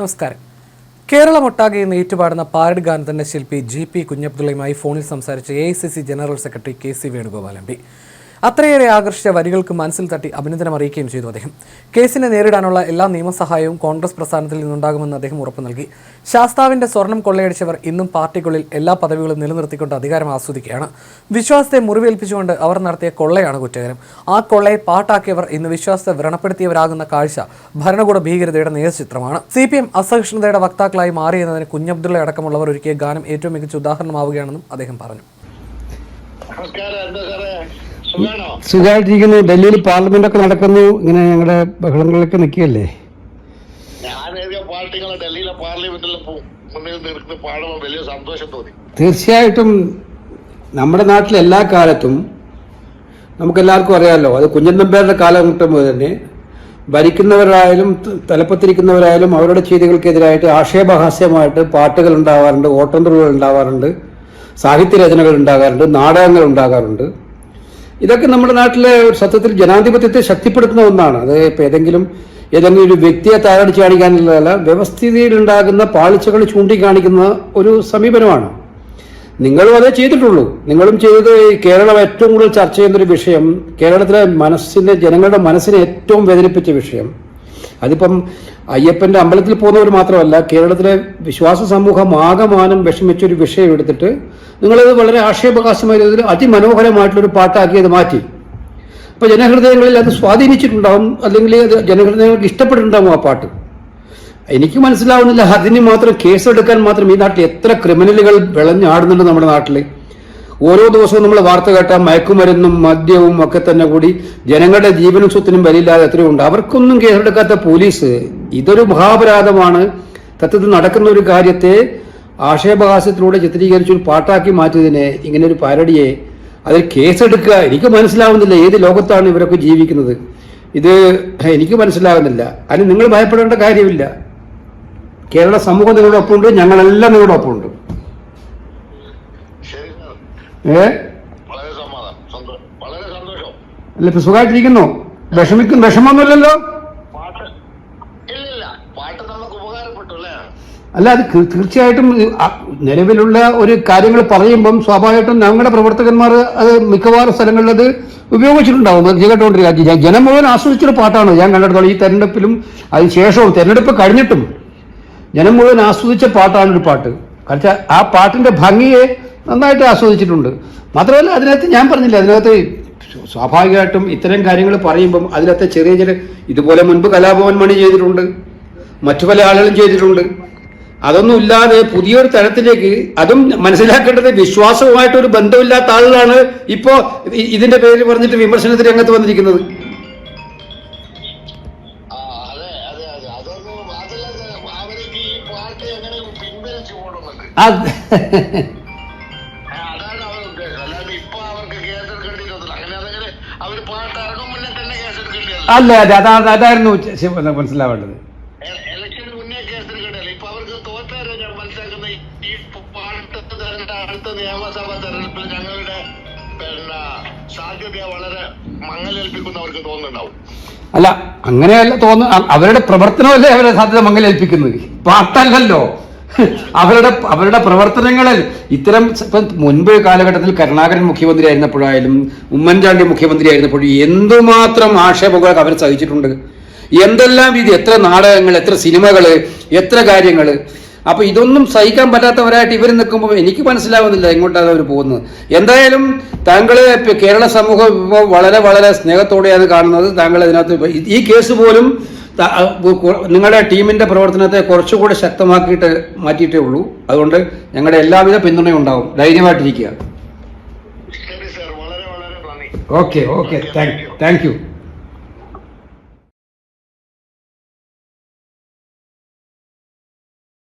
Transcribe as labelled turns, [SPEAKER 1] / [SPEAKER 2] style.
[SPEAKER 1] നമസ്കാരം. കേരളമൊട്ടാകെ ഇന്ന് ഏറ്റുപാടുന്ന പാരഡ് ഗാനത്തിന്റെ ശില്പി ജി പി കുഞ്ഞബ്ദുള്ളയുമായി ഫോണിൽ സംസാരിച്ച A I C C general secretary K C Venugopal M അത്രയേറെ ആകർഷിച്ച വരികൾക്ക് മനസ്സിൽ തട്ടി അഭിനന്ദനം അറിയിക്കുകയും ചെയ്തു അദ്ദേഹം. കേസിനെ നേരിടാനുള്ള എല്ലാ നിയമസഹായവും കോൺഗ്രസ് പ്രസ്ഥാനത്തിൽ നിന്നുണ്ടാകുമെന്ന് അദ്ദേഹം ഉറപ്പു നൽകി. ശാസ്താവിന്റെ സ്വർണം കൊള്ളയടിച്ചവർ ഇന്നും പാർട്ടിക്കുള്ളിൽ എല്ലാ പദവികളും നിലനിർത്തിക്കൊണ്ട് അധികാരം ആസ്വദിക്കുകയാണ്. വിശ്വാസത്തെ മുറിവേൽപ്പിച്ചുകൊണ്ട് അവർ നടത്തിയ കൊള്ളയാണ് കുറ്റകരം. ആ കൊള്ളയെ പാട്ടാക്കിയവർ ഇന്ന് വിശ്വാസത്തെ വ്രണപ്പെടുത്തിയവരാകുന്ന കാഴ്ച ഭരണകൂട ഭീകരതയുടെ നേർചിത്രമാണ്. സി പി എം അസഹിഷ്ണുതയുടെ വക്താക്കളായി മാറിയെന്നതിന് കുഞ്ഞബ്ദുള്ള അടക്കമുള്ളവർ ഒരുക്കിയ ഗാനം ഏറ്റവും മികച്ച ഉദാഹരണമാവുകയാണെന്നും അദ്ദേഹം പറഞ്ഞു.
[SPEAKER 2] നമസ്കാരം എന്താ സാറേ?
[SPEAKER 3] സുഖമായിട്ടിരിക്കുന്നു ഡൽഹിയിൽ പാർലമെന്റ് ഒക്കെ നടക്കുന്നു. ഇങ്ങനെ ഞങ്ങളുടെ ബഹളങ്ങളിലൊക്കെ നിൽക്കുകയല്ലേ? തീർച്ചയായിട്ടും നമ്മുടെ നാട്ടിൽ എല്ലാ കാലത്തും നമുക്കെല്ലാവർക്കും അറിയാമല്ലോ അത് കുഞ്ഞൻ നമ്പ്യാരുടെ കാലം മുതൽ തന്നെ ഭരിക്കുന്നവരായാലും തലപ്പത്തിരിക്കുന്നവരായാലും അവരുടെ ചെയ്തികൾക്കെതിരായിട്ട് ആക്ഷേപഹാസ്യമായിട്ട് പാട്ടുകൾ ഉണ്ടാവാറുണ്ട് ഓട്ടംതുള്ളുകൾ ഉണ്ടാവാറുണ്ട് സാഹിത്യരചനകൾ ഉണ്ടാകാറുണ്ട് നാടകങ്ങൾ ഉണ്ടാകാറുണ്ട് ഇതൊക്കെ നമ്മുടെ നാട്ടിലെ ഒരു സത്യത്തിൽ ജനാധിപത്യത്തെ ശക്തിപ്പെടുത്തുന്ന ഒന്നാണ്. അത് ഇപ്പം ഏതെങ്കിലും ഏതെങ്കിലും ഒരു വ്യക്തിയെ താഴടിച്ച് കാണിക്കാനുള്ളതല്ല വ്യവസ്ഥിതിയിൽ ഉണ്ടാകുന്ന പാളിച്ചകൾ ചൂണ്ടിക്കാണിക്കുന്ന ഒരു സമീപനമാണ്. നിങ്ങളും അതേ ചെയ്തിട്ടുള്ളൂ. നിങ്ങളും ചെയ്തത് കേരളം ഏറ്റവും കൂടുതൽ ചർച്ച ചെയ്യുന്ന ഒരു വിഷയം കേരളത്തിലെ മനസ്സിനെ ജനങ്ങളുടെ മനസ്സിനെ ഏറ്റവും വേദനിപ്പിച്ച വിഷയം. അതിപ്പം അയ്യപ്പന്റെ അമ്പലത്തിൽ പോകുന്നവർ മാത്രമല്ല കേരളത്തിലെ വിശ്വാസ സമൂഹം ആകമാനം വിഷമിച്ചൊരു വിഷയം എടുത്തിട്ട് നിങ്ങളത് വളരെ ആക്ഷേപകാശമായ രീതിയിൽ അതിമനോഹരമായിട്ടുള്ളൊരു പാട്ടാക്കി അത് മാറ്റി. അപ്പൊ ജനഹൃദയങ്ങളിൽ അത് സ്വാധീനിച്ചിട്ടുണ്ടാവും അല്ലെങ്കിൽ അത് ജനഹൃദയങ്ങൾക്ക് ഇഷ്ടപ്പെട്ടിട്ടുണ്ടാവും ആ പാട്ട്. എനിക്ക് മനസ്സിലാവുന്നില്ല അതിന് മാത്രം കേസെടുക്കാൻ മാത്രം ഈ നാട്ടിൽ എത്ര ക്രിമിനലുകൾ വിളഞ്ഞാടുന്നുണ്ട് നമ്മുടെ നാട്ടിൽ ഓരോ ദിവസവും നമ്മൾ വാർത്ത കേട്ടാൽ മയക്കുമരുന്നും മദ്യവും ഒക്കെ തന്നെ കൂടി ജനങ്ങളുടെ ജീവനും സ്വത്തിനും വിലയില്ലാതെ എത്രയോ ഉണ്ട്. അവർക്കൊന്നും കേസെടുക്കാത്ത പോലീസ് ഇതൊരു മഹാപരാധമാണ്. തത്വത്തിൽ നടക്കുന്ന ഒരു കാര്യത്തെ ആക്ഷേപഹാസ്യത്തിലൂടെ ചിത്രീകരിച്ച് പാട്ടാക്കി മാറ്റിയതിനെ ഇങ്ങനെ ഒരു പാരടിയെ അതിൽ കേസെടുക്കുക എനിക്ക് മനസ്സിലാവുന്നില്ല. ഏത് ലോകത്താണ് ഇവരൊക്കെ ജീവിക്കുന്നത്? ഇത് എനിക്ക് മനസ്സിലാവുന്നില്ല. അതിന് നിങ്ങൾ ഭയപ്പെടേണ്ട കാര്യമില്ല. കേരള സമൂഹം നിങ്ങളുടെ ഒപ്പമുണ്ട് ഞങ്ങളെല്ലാം നിങ്ങളുടെ ഒപ്പമുണ്ട് ഏ? അല്ല ഇപ്പൊ സുഖമായിട്ടിരിക്കുന്നു വിഷമിക്കും.
[SPEAKER 2] വിഷമൊന്നുമില്ലല്ലോ അല്ല?
[SPEAKER 3] അത് തീർച്ചയായിട്ടും നിലവിലുള്ള ഒരു കാര്യങ്ങൾ പറയുമ്പം സ്വാഭാവികമായിട്ടും ഞങ്ങളുടെ പ്രവർത്തകന്മാർ അത് മിക്കവാറും സ്ഥലങ്ങളിൽ അത് ഉപയോഗിച്ചിട്ടുണ്ടാവും. അത് കേട്ടോണ്ടിരിക്കുക. ഞാൻ ജനം മുഴുവൻ ആസ്വദിച്ചൊരു പാട്ടാണ്. ഞാൻ കണ്ടിടത്തോളം ഈ തെരഞ്ഞെടുപ്പിലും അതിന് ശേഷവും തെരഞ്ഞെടുപ്പ് കഴിഞ്ഞിട്ടും ജനം മുഴുവൻ ആസ്വദിച്ച പാട്ടാണ് ഒരു പാട്ട്. കാരണം ആ പാട്ടിന്റെ ഭംഗിയെ നന്നായിട്ട് ആസ്വദിച്ചിട്ടുണ്ട്. മാത്രമല്ല അതിനകത്ത് ഞാൻ പറഞ്ഞില്ല അതിനകത്ത് സ്വാഭാവികമായിട്ടും ഇത്തരം കാര്യങ്ങൾ പറയുമ്പം അതിനകത്ത് ചെറിയ ചെറിയ ഇതുപോലെ മുൻപ് കലാഭവൻ മണി ചെയ്തിട്ടുണ്ട് മറ്റു പല ആളുകളും ചെയ്തിട്ടുണ്ട്. അതൊന്നും ഇല്ലാതെ പുതിയൊരു തരത്തിലേക്ക് അതും മനസ്സിലാക്കേണ്ടത് വിശ്വാസവുമായിട്ട് ഒരു ബന്ധമില്ലാത്ത ആളുകളാണ് ഇപ്പോ ഇതിന്റെ പേര് പറഞ്ഞിട്ട് വിമർശനത്തിന് രംഗത്ത് വന്നിരിക്കുന്നത്.
[SPEAKER 2] ആ അതെ
[SPEAKER 3] അല്ല അതെ അതാ അതായിരുന്നു മനസ്സിലാവേണ്ടത്.
[SPEAKER 2] അടുത്ത നിയമസഭാ തെരഞ്ഞെടുപ്പിൽ ഞങ്ങളുടെ പിന്നെ വളരെ തോന്നുന്നുണ്ടാവും.
[SPEAKER 3] അല്ല അങ്ങനെയല്ല തോന്നുന്നു അവരുടെ പ്രവർത്തനമല്ലേ അവരെ സാധ്യത മങ്ങലേൽപ്പിക്കുന്നത്? പാട്ടല്ലല്ലോ. അവരുടെ അവരുടെ പ്രവർത്തനങ്ങളിൽ ഇത്തരം മുൻപ് കാലഘട്ടത്തിൽ കരുണാകരൻ മുഖ്യമന്ത്രി ആയിരുന്നപ്പോഴായാലും ഉമ്മൻചാണ്ടി മുഖ്യമന്ത്രി ആയിരുന്നപ്പോഴും എന്തുമാത്രം ആക്ഷേപങ്ങളൊക്കെ അവർ സഹിച്ചിട്ടുണ്ട്. എന്തെല്ലാം രീതി എത്ര നാടകങ്ങൾ എത്ര സിനിമകൾ എത്ര കാര്യങ്ങൾ. അപ്പൊ ഇതൊന്നും സഹിക്കാൻ പറ്റാത്തവരായിട്ട് ഇവർ നിൽക്കുമ്പോൾ എനിക്ക് മനസ്സിലാവുന്നില്ല എങ്ങോട്ടാണ് അവർ പോകുന്നത്. എന്തായാലും താങ്കൾ കേരള സമൂഹം വളരെ വളരെ സ്നേഹത്തോടെയാണ് കാണുന്നത്. താങ്കൾ ഇതിനകത്ത് ഈ- കേസ് പോലും നിങ്ങളുടെ ടീമിന്റെ പ്രവർത്തനത്തെ കുറച്ചുകൂടെ ശക്തമാക്കിയിട്ട് മാറ്റിയിട്ടേ ഉള്ളൂ. അതുകൊണ്ട് ഞങ്ങളുടെ എല്ലാവിധ പിന്തുണയും ഉണ്ടാവും. ധൈര്യമായിട്ടിരിക്കുക. Okay okay. Thank thank you.